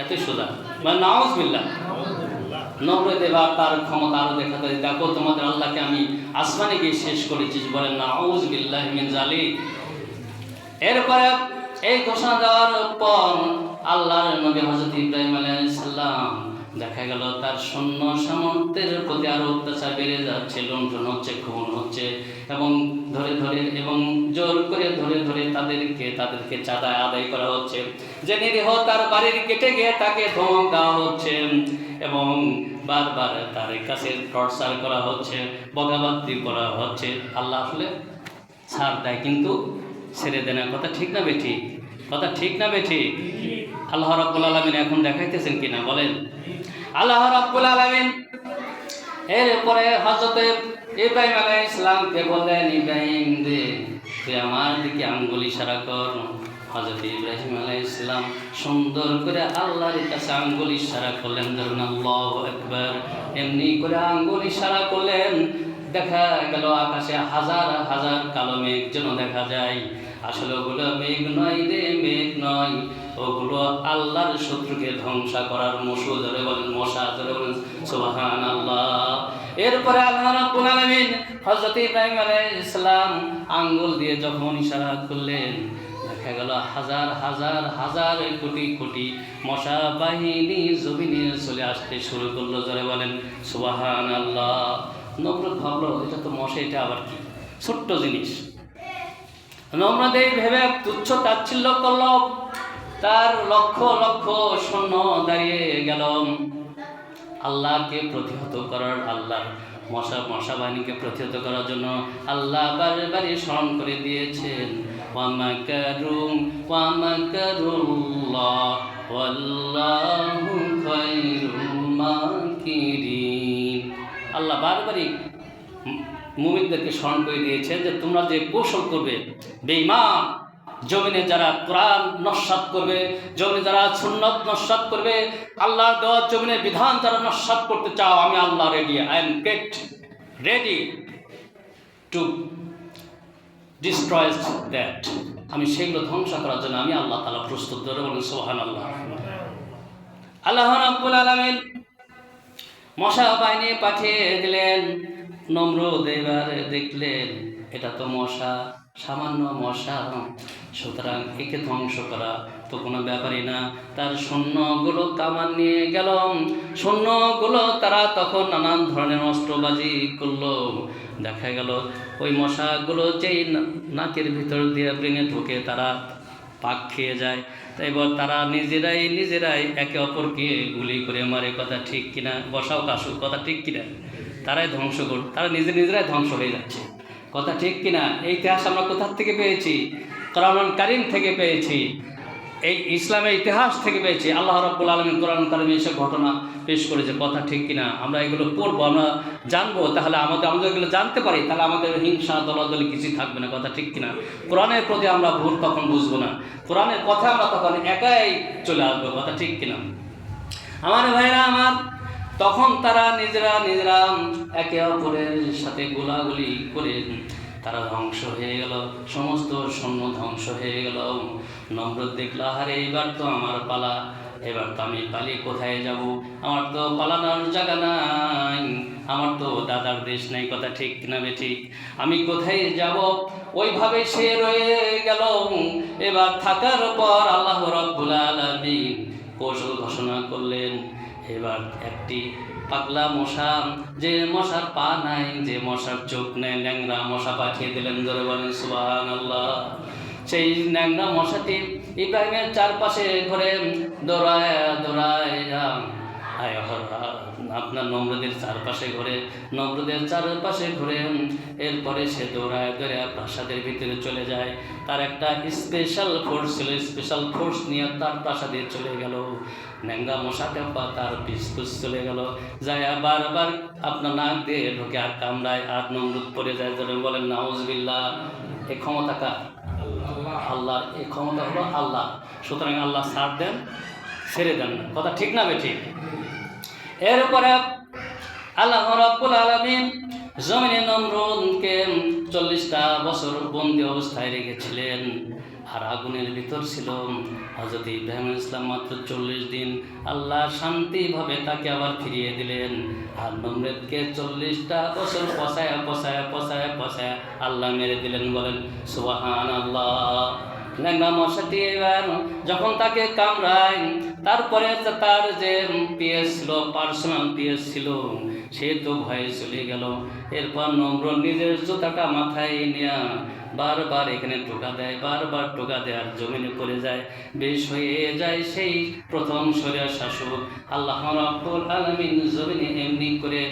এত সোজা। মানে নাওজ মিল্লা তার ক্ষমতা আরও দেখা যায় দেখো, তোমাদের আল্লাহকে আমি আসমানে গিয়ে শেষ করেছি। বলেন নাউজ বিল্লাহ মিন জালি এরপরে এই ঘোষণা দেওয়ার পর আল্লাহর নবী হজরত ইব্রাহিম আলাইসাল্লাম দেখা গেল তার সৈন্য সামর্থ্যের প্রতি আরও অত্যাচার বেড়ে যাচ্ছে, লুণ্ঠন হচ্ছে, খুন হচ্ছে এবং ধরে ধরে এবং জোর করে ধরে ধরে তাদেরকে তাদেরকে চাঁদা আদায় করা হচ্ছে। যে নিরীহ তার বাড়ির কেটে গিয়ে তাকে ধমক দেওয়া হচ্ছে এবং বারবার তার কাছে টর্চার করা হচ্ছে বগাবাদি করা হচ্ছে। আল্লাহ আসলে ছাড় দেয়, কিন্তু ছেড়ে দেয় না। কথা ঠিক না বেঠি? কথা ঠিক না বেঠি? আল্লাহ রাব্বুল আলামিন এখন দেখাইতেছেন কিনা? বলেন। আল্লাহ রাব্বুল আলামিন এরপরে হযরত ইব্রাহিম আলাইহিস সালামকে বললেন, ইব্রাহিম দে তুই আমার দিকে আঙ্গুল ইশারা কর। হযরত ইব্রাহিম আলাইহিস সালাম সুন্দর করে আল্লাহর কাছে আঙ্গুল ইশারা করলেন, ধরুন আল্লাহু আকবার। এমনি করে আঙ্গুল ইশারা করলেন দেখা গেল আকাশে হাজার হাজার কালো মেঘ যেন দেখা যায়। আসলে ওগুলো মেঘ নয় রে, মেঘ নয়। ওগুলো আল্লাহর শত্রুকে ধ্বংস করার মশু ধরে বলেন, মশা ধরে বলেন সুবাহান আল্লাহ এরপরে আল্লাহ রাব্বুল ইব্রাহিম আলাইহিস আঙ্গুল দিয়ে যখন ইশারা করলেন, দেখা গেল হাজার হাজার হাজার কোটি কোটি মশা বাহিনী জমিনে চলে আসতে শুরু করল, জোরে বলেন সুবাহান আল্লাহ নমরুদ ভাবলো, এটা তো মশা এটা আবার কি? ছোট্ট জিনিস। নমরুদ এই ভেবে তুচ্ছ তাচ্ছিল্য করল। তার লক্ষ লক্ষ সৈন্য দাঁড়িয়ে গেল। আল্লাহকে প্রতিহত করার, আল্লাহর মশা মশা বাহিনীকে প্রতিহত করার জন্য আল্লাহ বারে বারে স্মরণ করে দিয়েছেন ওয়ামাকারুম ওয়ামাকারুল্লাহ ওয়াল্লাহু খায়রুল মাকিরিন। আল্লাহ বারবারই মুমিনদেরকে স্মরণ করে দিয়েছেন যে তোমরা যে কৌশল করবে, বেঈমান, জমিনে যারা কোরআন নস্বাত করবে, জমিনে যারা সুন্নত নস্বাত করবে, আল্লাহ দেওয়া জমিনের বিধান যারা নস্বাত করতে চাও, আমি আল্লাহ ready I am get ready to destroys that আমি সেগুলো ধ্বংস করার জন্য আমি আল্লাহ তালা প্রস্তুত ধরে বলেন সোহান আল্লাহ আল্লাহ রাব্বুল আলামিন মশা বাহিনী পাঠিয়ে দিলেন। নমরুদ এবার দেখলেন, এটা তো মশা, সামান্য মশা সুতরাং একে ধ্বংস করা তো কোনো ব্যাপারই না। তার সৈন্যগুলো কামান নিয়ে গেল। সৈন্যগুলো তারা তখন নানান ধরনের অস্ত্রবাজি করল। দেখা গেল, ওই মশাগুলো যেই নাকের ভিতর দিয়ে ব্রেনে ঢুকে তারা পাক খেয়ে যায়। তাই এবার তারা নিজেরাই নিজেরাই একে অপরকে গুলি করে মারে, কথা ঠিক কিনা, বসাও কাশুক কথা ঠিক কিনা। তারাই ধ্বংস করুক তারা নিজে নিজেরাই ধ্বংস হয়ে যাচ্ছে। কথা ঠিক কিনা? এই ইতিহাস আমরা কোথার থেকে পেয়েছি? কোরআন কারিম থেকে পেয়েছি। এই ইসলামের ইতিহাস থেকে পেয়েছি। আল্লাহ রব্বুল আলমী কোরআন কারিম এসব ঘটনা পেশ করেছে কথা ঠিক কিনা, আমরা এগুলো পড়ব, আমরা জানব, তাহলে আমাদের, আমরা এগুলো জানতে পারি, তাহলে আমাদের হিংসা, দলাদলি কিছুই থাকবে না কথা ঠিক কিনা। কোরআনের প্রতি আমরা ভুল তখন বুঝব না। কোরআনের কথা আমরা তখন একাই চলে আসব কথা ঠিক কিনা। আমার ভাইরা আমার, তখন তারা নিজেরা নিজেরা একে অপরের সাথে গোলাগুলি করে তারা ধ্বংস হয়ে গেল, সমস্ত সৈন্য ধ্বংস হয়ে গেল। নম্রত দেখল আরে এইবার তো আমার পালা। এবার তো আমি পালিয়ে কোথায় যাব? আমার তো পালানোর জায়গা নাই। আমার তো দাদার দেশ নাই, কথা ঠিক না বে ঠিক? আমি কোথায় যাব? ওইভাবে সে রয়ে গেল। এবার থাকার পর আল্লাহ রব্বুল আলামিন কৌশল ঘোষণা করলেন, এবার একটি পাগলা মশা, যে মশার পা নাই, যে মশার চোখ নেই, ন্যাংরা মশা পাঠিয়ে দিলেন ধরে বলেন সুবাহান আল্লাহ সেই ন্যাংরা মশাটি ইব্রাহিমের চারপাশে ঘরে দৌড়ায় দৌড়ায় আপনার নম্রদের চারপাশে ঘুরে নম্রদের চারপাশে ঘুরে এরপরে সে দৌড়ায় দৌড়ায় প্রাসাদের ভিতরে চলে যায়। তার একটা স্পেশাল ফোর্স ছিল স্পেশাল ফোর্স নিয়ে তার প্রাসাদে চলে গেল। ন্যাংরা মশাটা পা তার পিসপুস চলে গেল। যায় বারবার আপনার নাক দিয়ে ঢোকে আর কামড়ায় আর নমরুদ পড়ে যায়। ধরে বলেন নাউজবিল্লা এ ক্ষমতা কার? আল্লাহর এই ক্ষমতা হলো আল্লাহ। সুতরাং আল্লাহ সার দেন। ছেড়ে দেন না। কথা ঠিক না বে ঠিক এরপরে আল্লাহ রাব্বুল আলামিন জমিনে নমরুদকে চল্লিশটা বছর বন্দি অবস্থায় রেখেছিলেন। আর আগুনের ভিতর ছিল হজরত ইব্রাহিম ইসলাম মাত্র চল্লিশ দিন। আল্লাহ শান্তিভাবে তাকে আবার ফিরিয়ে দিলেন। আর নমরেদকে চল্লিশটা বছর পচায়া পচায়া পচায়া পচায়া আল্লাহ মেরে দিলেন বলেন সুবাহান আল্লাহ ল্যাংড়া মশাটি এবার যখন তাকে কামড়ায়, তারপরে তার যে পিএস ছিল, পার্সোনাল পিএস ছিল, সে তো ভয়ে চলে গেল। এরপর নম্র নিজের জুতাটা মাথায় নিয়ে বারবার এখানে টোকা দেয়, বারবার টোকা দেওয়ার জমিনে পড়ে যায়। বেশ হয়ে যায় সেই প্রথম শরীর শাসক। আল্লাহ রব্বুল আলমিন জমিনে এমনি করে